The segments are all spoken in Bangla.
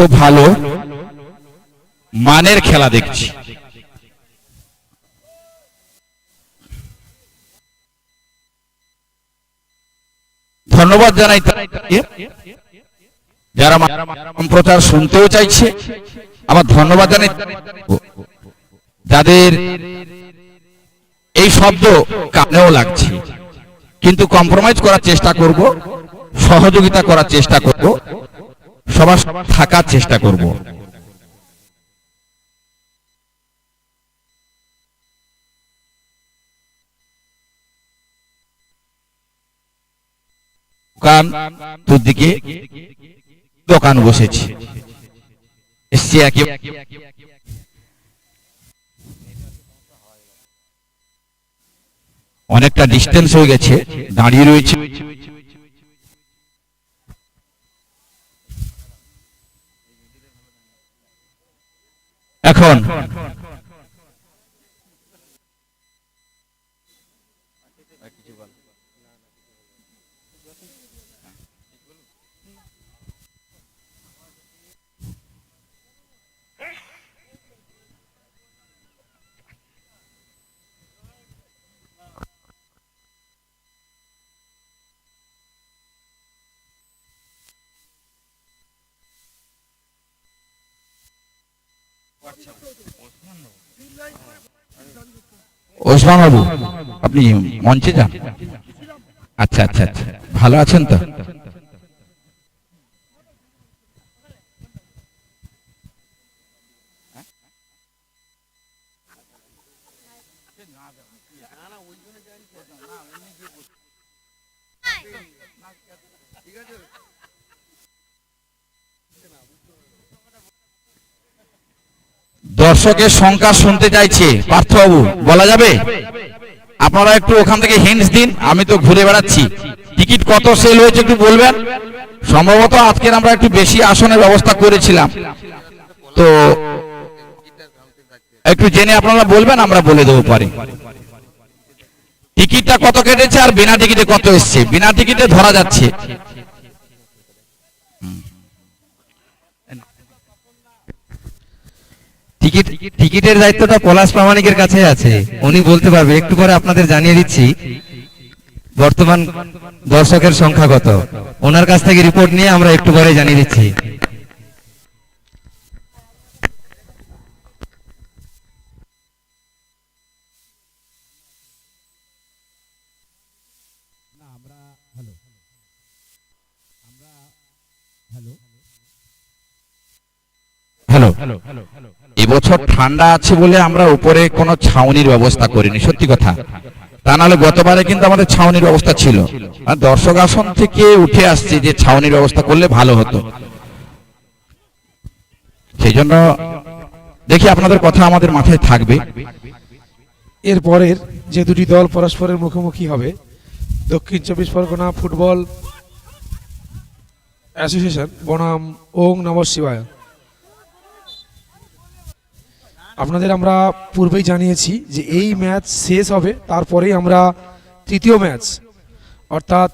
খুব ভালো মানের খেলা দেখছি। ধন্যবাদ জানাই যারা সম্প্রচার শুনতেও চাইছে আবার ধন্যবাদ জানাই যাদের এই শব্দ কানেও লাগছে। কিন্তু কম্প্রোমাইজ করার চেষ্টা করব, সহযোগিতা করার চেষ্টা করব। সবার থাকার চেষ্টা করব। দোকান দুদিকে দোকান বসেছে। এসছে একে অনেকটা ডিস্টেন্স হয়ে গেছে, দাঁড়িয়ে রয়েছে। এখন ওসমান বাবু আপনি মঞ্চে যান? আচ্ছা আচ্ছা আচ্ছা। ভালো আছেন তো? দর্শকের সংখ্যা শুনতে চাইছে। পার্থবাবু, বলা যাবে? আপনারা একটু ওখান থেকে হিন্টস দিন, আমি তো ঘুরে বেড়াচ্ছি। টিকিট কত সেল হয়েছে একটু বলবেন? সম্ভবত আজকের আমরা একটু বেশি আসনের ব্যবস্থা করেছিলাম। তো একটু জেনে আপনারা বলবেন, আমরা বলে দেবো পরে। টিকিটটা কত কেটেছে আর বিনা টিকিটে কত এসছে? বিনা টিকিটে ধরা যাচ্ছে। টিকিট টিকিটের দায়িত্বটা পলাশ প্রামাণিকের কাছে আছে। উনি বলতে পারবে একটু পরে আপনাদের জানিয়ে দিচ্ছি বর্তমান দর্শকের সংখ্যা কত। ওনার কাছ থেকে রিপোর্ট নিয়ে আমরা একটু পরে জানিয়ে দিচ্ছি। হ্যালো। এবছর ঠান্ডা আছে বলে আমরা উপরে কোনো ছাউনির ব্যবস্থা করিনি, সত্যি কথা। তা নাহলে গতবারে কিন্তু আমাদের ছাউনির ব্যবস্থা ছিল। আর দর্শক আসন থেকে উঠে আসছে যে ছাউনির ব্যবস্থা করলে ভালো হতো। সেই জন্য দেখি আপনাদের কথা আমাদের মাথায় থাকবে। এর পরের যে দুটি দল পরস্পরের মুখোমুখি হবে, দক্ষিণ চব্বিশ পরগনা ফুটবল অ্যাসোসিয়েশন, বনাম ওং নম শিবায়। আপনাদের আমরা পূর্বেই জানিয়েছি যে এই ম্যাচ শেষ হবে, তারপরেই আমরা তৃতীয় ম্যাচ, অর্থাৎ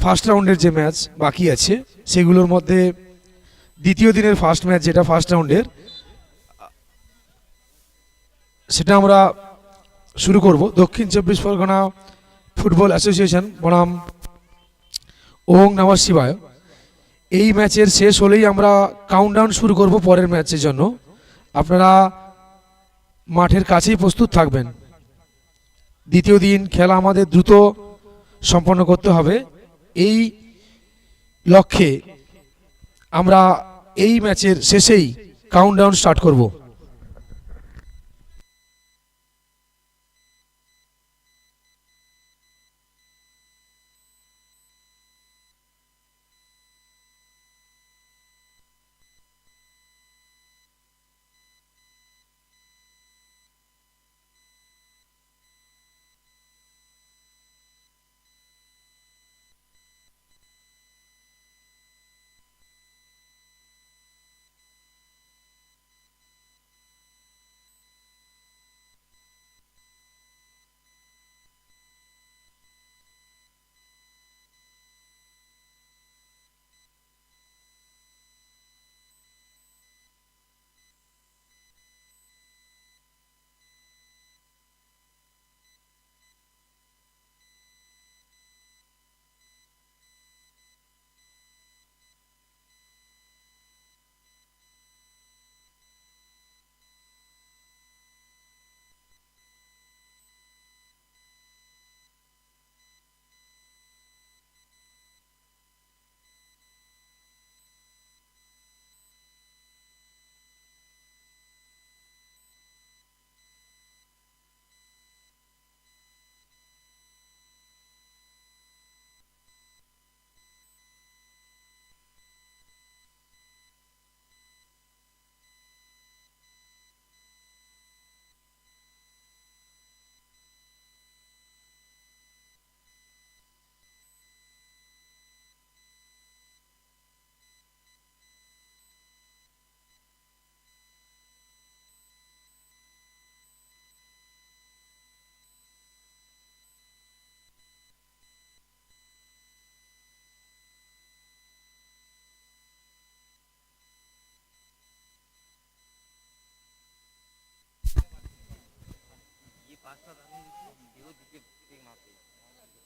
ফার্স্ট রাউন্ডের যে ম্যাচ বাকি আছে, সেগুলোর মধ্যে দ্বিতীয় দিনের ফার্স্ট ম্যাচ যেটা ফার্স্ট রাউন্ডের সেটা আমরা শুরু করব। দক্ষিণ চব্বিশ পরগনা ফুটবল অ্যাসোসিয়েশন বনাম ওং নমঃ শিবায়। এই ম্যাচের শেষ হলেই আমরা কাউন্টডাউন শুরু করব পরের ম্যাচের জন্য। আপনারা মাঠের কাছেই প্রস্তুত থাকবেন। দ্বিতীয় দিন খেলা আমাদের দ্রুত সম্পন্ন করতে হবে। এই লক্ষ্যে আমরা এই ম্যাচের শেষেই কাউন্টডাউন স্টার্ট করব।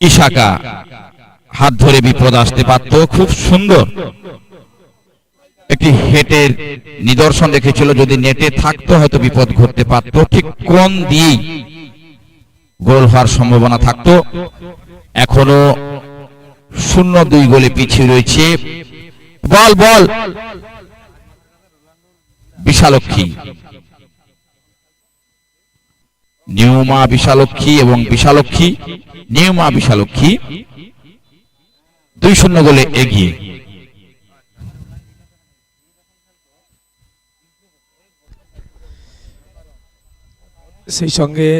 ইশাকা হাত ধরে বিপদ আসতে পারত, খুব সুন্দর। একটি হেটের নিদর্শন দেখেছিল, যদি নেটে থাকতো হয়তো বিপদ ঘটতে পারত। ঠিক কোন দিয়েই গোল হওয়ার সম্ভাবনা থাকতো? এখনও শূন্য দুই গোলে পিছিয়ে রয়েছে। বল বল! বিশালক্ষী। নিউমা বিশালক্ষী এবং বিশালক্ষী, নিউমা বিশালক্ষী দুই শূন্য গোলে এগিয়ে। সেই সঙ্গে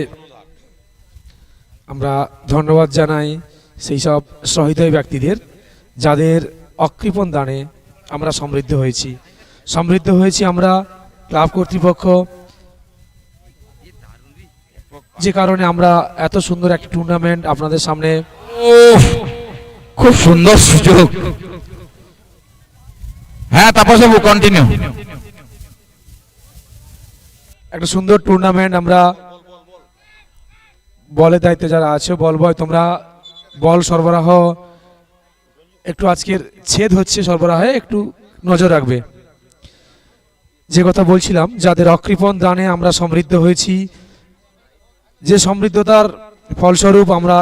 আমরা ধন্যবাদ জানাই সেই সব সহৃদয় ব্যক্তিদের, যাদের অকৃপণ দানে আমরা সমৃদ্ধ হয়েছি। সমৃদ্ধ হয়েছি আমরা ক্লাব কর্তৃপক্ষ যে কারণে আমরা এত সুন্দর একটি টুর্নামেন্ট আপনাদের সামনে খুব সুন্দর সুযোগ। হ্যাঁ তাপস বাবু কন্টিনিউ একটা সুন্দর টুর্নামেন্ট আমরা বলের দায়িত্বে যারা আছে বল বয় তোমরা বল সরবরাহ একটু আজকের ছেদ হচ্ছে সরবরাহে একটু নজর রাখবে। যে কথা বলছিলাম যাদের অকৃপণ দানে আমরা সমৃদ্ধ হয়েছি যে সমৃদ্ধতার ফলস্বরূপ আমরা